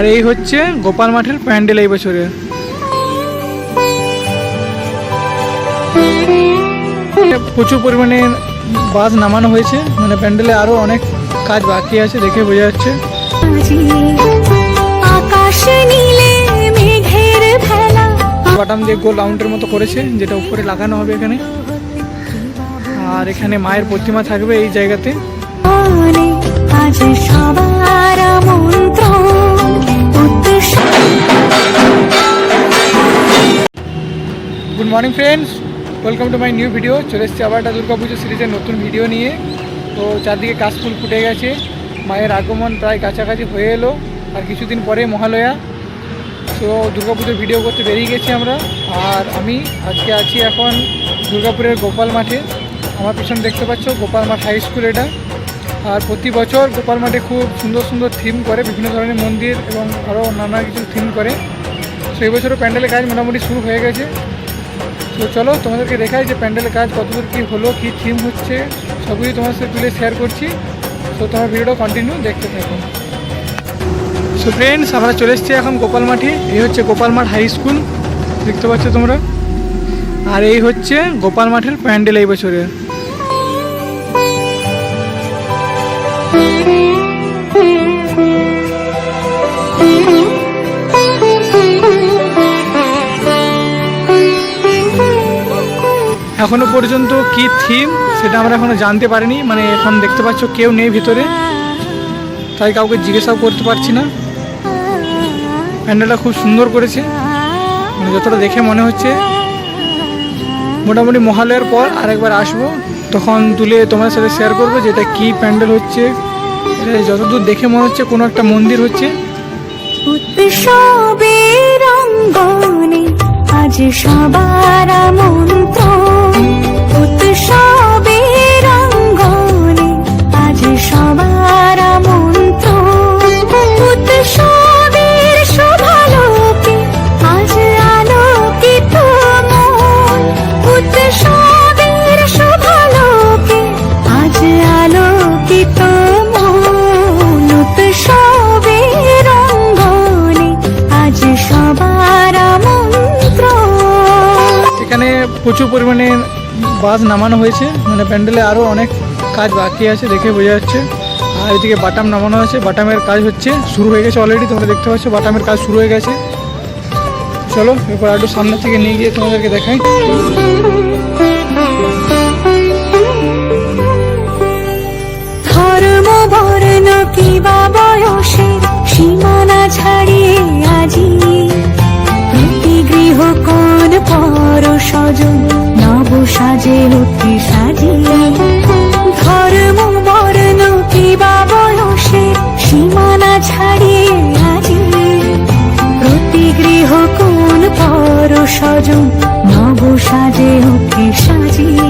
আর এই হচ্ছে গোপাল মাঠের প্যান্ডেল এই বছরের প্রচুর পরিমাণে বাস নামানো হয়েছে মানে প্যান্ডেলে আরও অনেক কাজ বাকি আছে দেখে বোঝা যাচ্ছে। বাটাম দিয়ে গোল রাউন্ডের মতো করেছে যেটা উপরে লাগানো হবে এখানে। আর এখানে মায়ের প্রতিমা থাকবে এই জায়গাতে। আজ সবার উদ্দেশ্য good morning friends welcome to my new video চলে এসেছি আবার একটা দুর্গা পুজো সিরিজের নতুন ভিডিও নিয়ে। তো চারদিকে কাশফুল ফুটে গেছে। মায়ের আগমন প্রায় কাছাকাছি হয়ে এলো। আর কিছুদিন পরে মহালয়া। তো দুর্গাপুজোর ভিডিও করতে বেরিয়ে গেছি আমরা। আর আমি আজকে আছি এখন দুর্গাপুরের গোপাল মাঠে। আমার পিছনে দেখতে পাচ্ছ গোপাল মাঠ হাই স্কুল এটা। আর প্রতি বছর গোপাল মাঠে খুব সুন্দর সুন্দর থিম করে, বিভিন্ন ধরনের মন্দির এবং আরও নানা কিছু থিম করে। সেই বছরও প্যান্ডেলের কাজ মোটামুটি শুরু হয়ে গেছে। তো চলো তোমাদেরকে দেখাই যে প্যান্ডেলের কাজ কতদূর কী হলো, কী থিম হচ্ছে, সবই তোমার সাথে তুলে শেয়ার করছি। তো তোমার ভিডিওটা কন্টিনিউ দেখতে থাকো। সো ফ্রেন্ডস আমরা চলে এসেছি এখন গোপাল মাঠে। এই হচ্ছে গোপাল মাঠ হাই স্কুল দেখতে পাচ্ছ তোমরা? আর এই হচ্ছে গোপাল মাঠের প্যান্ডেল এই বছরের। এখনও পর্যন্ত কি থিম সেটা আমরা এখনও জানতে পারিনি। মানে এখন দেখতে পাচ্ছ কেউ নেই ভিতরে। তাই কাউকে জিজ্ঞাসাও করতে পারছি না। প্যান্ডেলটা খুব সুন্দর করেছে। মানে যতটা দেখে মনে হচ্ছে। মোটামুটি মহালয়ার পর আরেকবার আসব। তখন তুলে তোমার সাথে শেয়ার করব যে এটা কী প্যান্ডেল হচ্ছে। যতদূর দেখে মনে হচ্ছে কোনো একটা মন্দির হচ্ছে। উৎসবের অঙ্গনে আজ সবার মন্ত্র প্রচুর পরিমাণে বাস নামানো হয়েছে। মানে প্যান্ডেলে আরও অনেক কাজ বাকি আছে দেখে বোঝা যাচ্ছে। আর এদিকে বাটাম নামানো হয়েছে বাটামের কাজ হচ্ছে, শুরু হয়ে গেছে অলরেডি তোমরা দেখতে পাচ্ছ বাটামের কাজ শুরু হয়ে গেছে। চলো, এরপর একটু সামনে থেকে নিয়ে গিয়ে তোমাদেরকে দেখাই। ধর্ম বর্ণ কিবা বয়সে সীমানা সজন নব সাজে অতি সাজিয়ে। ধর্ম, বর্ণ, কিবা বয়সে সীমানা ছাড়িয়ে আজি প্রতি গৃহ কোন পর সজন নব সাজে অতি সাজিয়ে।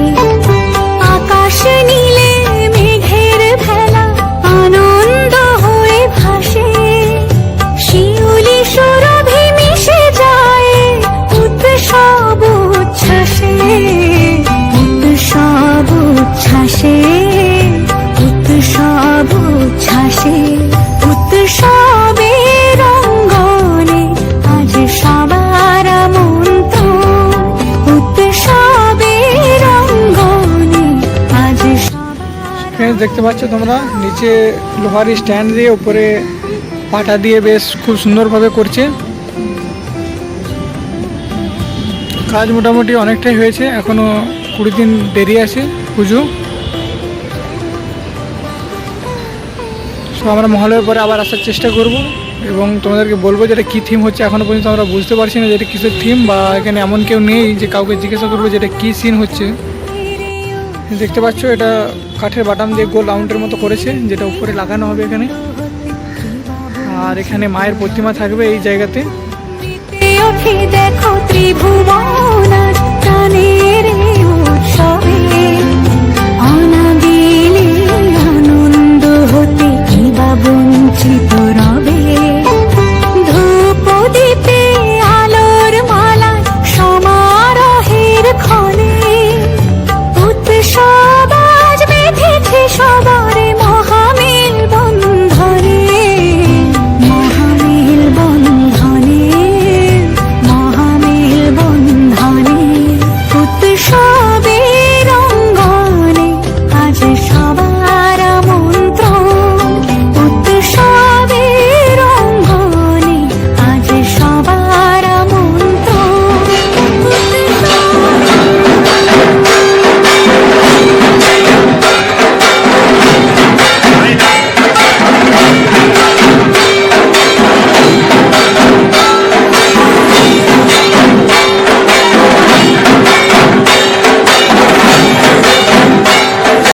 ফ্রেন্ডস দেখতে পাচ্ছ তোমরা? নিচে লোহার স্ট্যান্ড দিয়ে উপরে পাটা দিয়ে বেশ খুব সুন্দরভাবে করছে। কাজ মোটামুটি অনেকটাই হয়েছে, এখনও কুড়ি দিন দেরি আছে, পুজো। সো আমরা মহালয়ের পরে আবার আসার চেষ্টা করব এবং তোমাদেরকে বলব যে এটা কী থিম হচ্ছে এখনও পর্যন্ত আমরা বুঝতে পারছি না যে এটা কিসের থিম বা এখানে এমন কেউ নেই যে কাউকে জিজ্ঞাসা করব যে এটা কী সিন হচ্ছে। দেখতে পাচ্ছ, এটা কাঠের বাটাম দিয়ে গোল রাউন্ডের মতো করেছে, যেটা উপরে লাগানো হবে এখানে। আর এখানে মায়ের প্রতিমা থাকবে এই জায়গাতে। দেখো